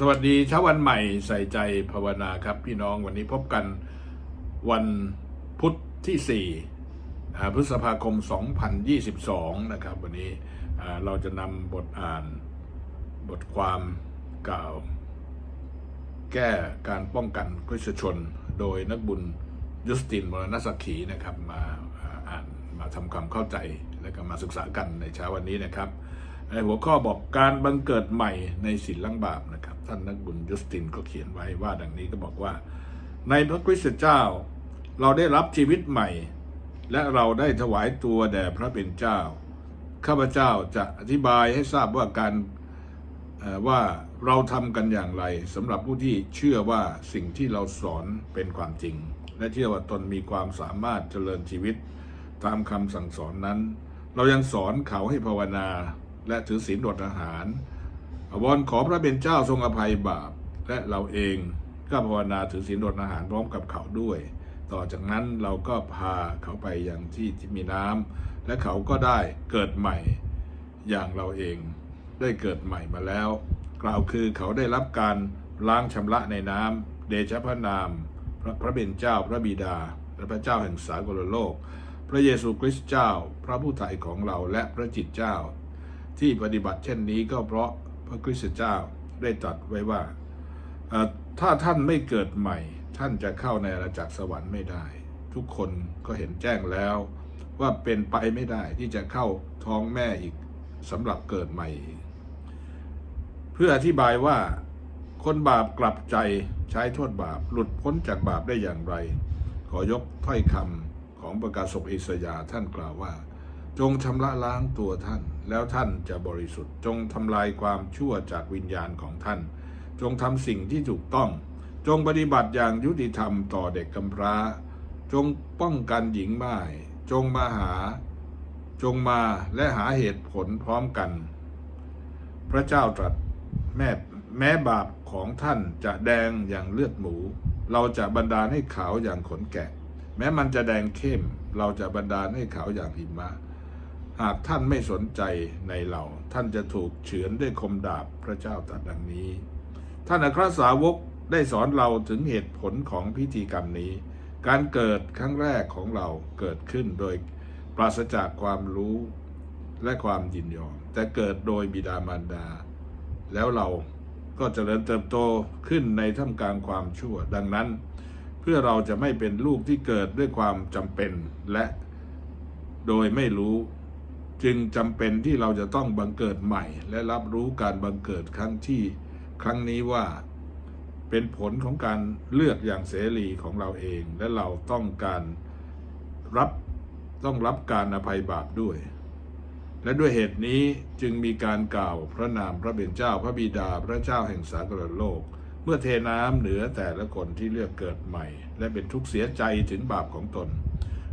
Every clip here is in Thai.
สวัสดีเช้าวันใหม่ใส่ใจภาวนาครับพี่น้องวันนี้พบกันวันพุธที่ 4 พฤษภาคม 2022 นะครับ วันนี้เราจะนำบทอ่านบทความกล่าว แก้การป้องกันคริสตชน โดยนักบุญยุสตินมรณสักขีนะครับมาอ่านมาทำความเข้าใจและก็มาศึกษากันในเช้าวันนี้นะครับ ในหัวข้อบอกการบังเกิดใหม่ในศีลลังบาปนะครับ ท่านนักบุญยุสตินก็เขียนไว้ว่าดังนี้ก็บอกว่า ในพระคริสตเจ้า เราได้รับชีวิตใหม่ และเราได้ถวายตัวแด่พระเป็นเจ้า ข้าพเจ้าจะอธิบายให้ทราบว่าการว่าเราทำกันอย่างไรสำหรับผู้ที่เชื่อว่าสิ่งที่เราสอนเป็นความจริง และเชื่อว่าตนมีความสามารถเจริญชีวิต ตามคำสั่งสอนนั้น เรายังสอนเขาให้ภาวนา และถือศีลอดอาหารวอนขอพระเป็นเจ้าทรงอภัยบาป และเราเองก็ภาวนาถือศีลอดอาหารพร้อมกับเขาด้วย ต่อจากนั้นเราก็พาเขาไปย่างที่ที่มีน้ำและเขาก็ได้เกิดใหม่ อย่างเราเองได้เกิดใหม่มาแล้ว กล่าวคือเขาได้รับการล้างชำระในน้ำเดชะพระนาม พระพระเป็นเจ้าพระบิดา และพระเจ้าแห่งสากลโลก พระเยซูคริสต์เจ้า พระผู้ไถ่ของเราและพระจิตเจ้า ที่ปฏิบัติเช่นนี้ก็เพราะพระคริสต์เจ้าได้ตรัสไว้ว่า ถ้าท่านไม่เกิดใหม่ ท่านจะเข้าในอาณาจักรสวรรค์ไม่ได้ ทุกคนก็เห็นแจ้งแล้วว่าเป็นไปไม่ได้ที่จะเข้าท้องแม่อีกสำหรับเกิดใหม่ เพื่ออธิบายว่าคนบาปกลับใจใช้โทษบาปหลุดพ้นจากบาปได้อย่างไร ขอยกถ้อยคำของประกาศศกอิสยาท่านกล่าวว่า จงชำระล้างตัวท่าน แล้วท่านจะบริสุทธิ์ จงทำลายความชั่วจากวิญญาณของท่าน จงทำสิ่งที่ถูกต้อง จงปฏิบัติอย่างยุติธรรมต่อเด็กกำพร้า จงป้องกันหญิงม่าย จงมาหา จงมาและหาเหตุผลพร้อมกัน พระเจ้าตรัสแม่แม้บาปของท่านจะแดงอย่างเลือดหมู เราจะบันดาให้ขาวอย่างขนแกะ แม้มันจะแดงเข้ม เราจะบันดาให้ขาวอย่างหิมะ หากท่านไม่สนใจในเราท่านจะถูกเฉือนด้วยคมดาบพระเจ้าตรัสดังนี้ ท่านอัครสาวกได้สอนเราถึงเหตุผลของพิธีกรรมนี้ การเกิดครั้งแรกของเราเกิดขึ้นโดยปราศจากความรู้และความยินยอม แต่เกิดโดยบิดามารดา แล้วเราก็เจริญเติบโตขึ้นในท่ามกลางความชั่ว ดังนั้น เพื่อเราจะไม่เป็นลูกที่เกิดด้วยความจำเป็นและโดยไม่รู้ จึงจำเป็นที่เราจะต้องบังเกิดใหม่ และรับรู้การบังเกิดครั้งที่ครั้งนี้ว่า เป็นผลของการเลือกอย่างเสรีของเราเอง และเราต้องการรับต้องรับการอภัยบาปด้วย และด้วยเหตุนี้จึงมีการกล่าวพระนามพระเป็นเจ้าพระบิดาพระเจ้าแห่งสากลโลก เมื่อเทน้ำเหนือแต่ละคนที่เลือกเกิดใหม่ และเป็นทุกข์เสียใจถึงบาปของตน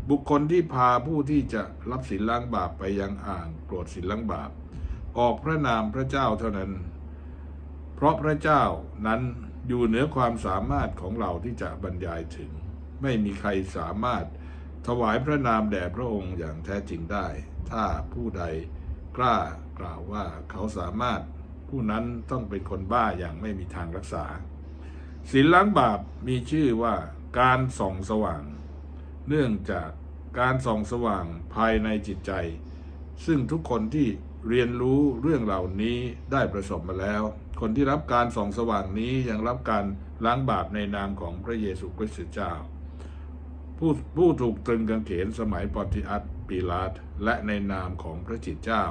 บุคคลที่พาผู้ที่จะรับสินล้างบาปไปยังอ่างโปรดสินล้างบาป ออกพระนามพระเจ้าเท่านั้น เพราะพระเจ้านั้นอยู่เหนือความสามารถของเราที่จะบรรยายถึง ไม่มีใครสามารถถวายพระนามแด่พระองค์อย่างแท้จริงได้ ถ้าผู้ใดกล้ากล่าวว่าเขาสามารถผู้นั้นต้องเป็นคนบ้าอย่างไม่มีทางรักษาศีลล้างบาปมีชื่อว่าการส่องสว่าง เนื่องจากการส่องสว่างภายในจิตใจ ซึ่งทุกคนที่เรียนรู้เรื่องเหล่านี้ได้ประสบมาแล้ว คนที่รับการส่องสว่างนี้ยังรับการล้างบาปในนามของพระเยซูคริสต์เจ้า ผู้ผู้ถูกตรึงกางเขนสมัยปอนติอัสปีลาตและในนามของพระจิตเจ้า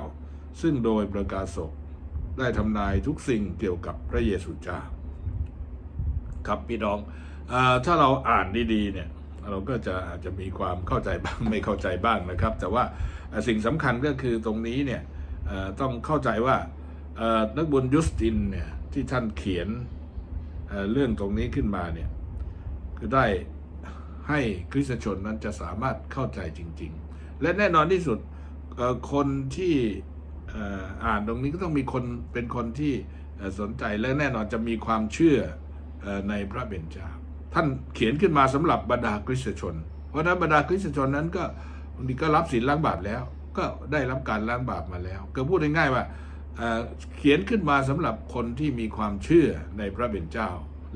ซึ่งโดยประกาศศกได้ทำนายทุกสิ่งเกี่ยวกับพระเยซูเจ้า ครับพี่น้องอถ้าเราอ่านดีๆเนี่ย เราก็จะอาจจะมีความเข้าใจบ้างไม่เข้าใจบ้างนะครับ แต่ว่าสิ่งสำคัญก็คือตรงนี้เนี่ยต้องเข้าใจว่านักบุญยุสตินเนี่ยที่ท่านเขียนเเรื่องตรงนี้ขึ้นมาเนี่ยคือได้ให้คริสตชนนั้นจะสามารถเข้าใจจริง ๆ และแน่นอนที่สุดคนที่อ่ออ่านตรงนี้ก็ต้องมีคนเป็นคนที่สนใจและแน่นอนจะมีความเชื่ออในพระเบญจา ท่านเขียนขึ้นมาสำหรับบรรดาคริสตชน เพราะนั้นบรรดาคริสตชนนั้นก็บางทีก็รับศีลล้างบาปแล้ว ก็ได้รับการล้างบาปมาแล้ว ก็พูดง่ายๆว่าเเขียนขึ้นมาสำหรับคนที่มีความเชื่อในพระเป็นเจ้า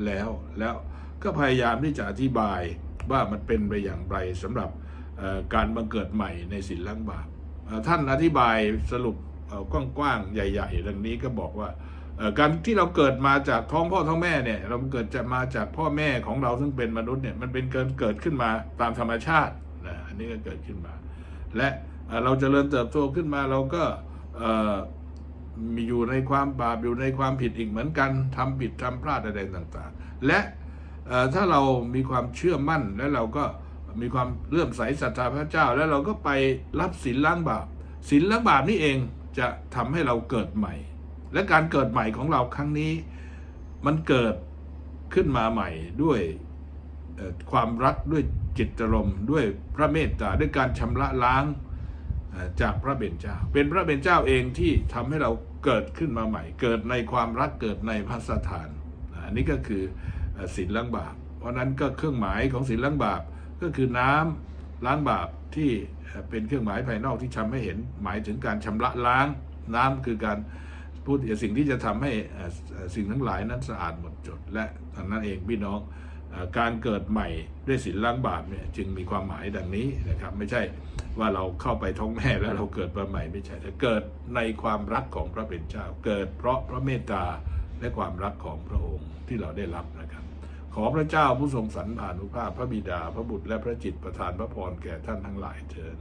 แล้วแล้วก็พยายามที่จะอธิบายว่ามันเป็นไปอย่างไรสำหรับการบังเกิดใหม่ในศีลล้างบาปท่านอธิบายสรุปกว้างๆใหญ่ ๆ ดังนี้ก็บอกว่า การที่เราเกิดมาจากท้องพ่อท้องแม่เนี่ย เราเกิดจะมาจากพ่อแม่ของเราซึ่งเป็นมนุษย์เนี่ยมันเป็นเกิดเกิดขึ้นมาตามธรรมชาตินะอันนี้ก็เกิดขึ้นมา และเราจเจริญเติบโตขึ้นมาเราก็มีอยู่ในความบาปอยู่ในความผิดอีกเหมือนกันทำผิดทำพลาดอะไรต่างๆ และถ้าเรามีความเชื่อมั่นและเราก็มีความเลื่อมใสศรัทธาพระเจ้า แล้วเราก็ไปรับศีลล้างบาปศีลล้างบาปนี่เองจะทำให้เราเกิดใหม่ และการเกิดใหม่ของเราครั้งนี้ มันเกิดขึ้นมาใหม่ด้วยความรักด้วยจิตรมณ์ด้วยพระเมตตาด้วยการชำระล้างจากพระเบญเจ้า เป็นพระเบญเจ้าเองที่ทำให้เราเกิดขึ้นมาใหม่ เกิดในความรักเกิดในพระสถานอันนี้ก็คือศีลล้างบาปเพราะนั้นก็เครื่องหมายของศีลล้างบาปก็คือน้ำล้างบาปที่เป็นเครื่องหมายภายนอกที่ทำให้เห็นหมายถึงการชำระล้างน้ำคือการ พูดสิ่งที่จะทำให้สิ่งทั้งหลายนั้นสะอาดหมดจด และดังนั้นเองพี่น้องอการเกิดใหม่ด้วยศีลล้างบาปเนี่ยจึงมีความหมายดังนี้นะครับ ไม่ใช่ว่าเราเข้าไปท้องแม่แล้วเราเกิดมาใหม่ไม่ใช่แต่เกิดในความรักของพระเป็นเจ้า เกิดเพราะพระเมตตาและความรักของพระองค์ที่เราได้รับนะครับ ขอพระเจ้าผู้ทรงสรรผ่านุภาพพระบิดา พระบุตรและพระจิตประทานพระพรแก่ท่านทั้งหลายเถิด